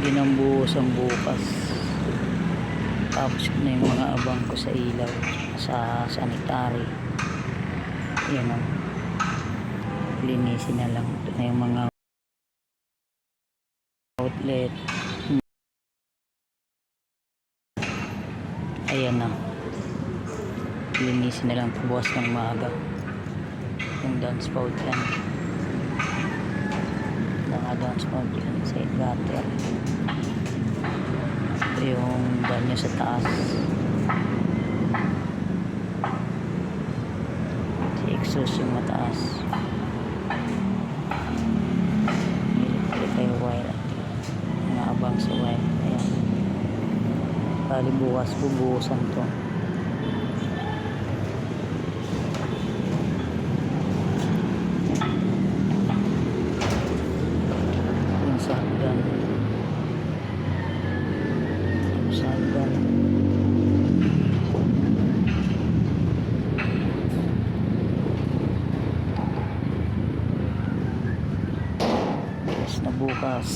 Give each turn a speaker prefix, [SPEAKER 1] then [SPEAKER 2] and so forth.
[SPEAKER 1] pwede nang buhusan bukas. Tapos na yung mga abang ko sa ilaw sa sanitary. Yan o linisin na lang. Ito na yung mga outlet. Ayan na. Linisin na lang bukas ng maaga yung dance spout naka-dance spout yan sa gutter. Ito yung banyo sa taas. Si exhaust yung mataas. Electric yung wire. Naabang sa wire. Ayan. Bali bukas bubuhusan to yung shotgun Tapos na bukas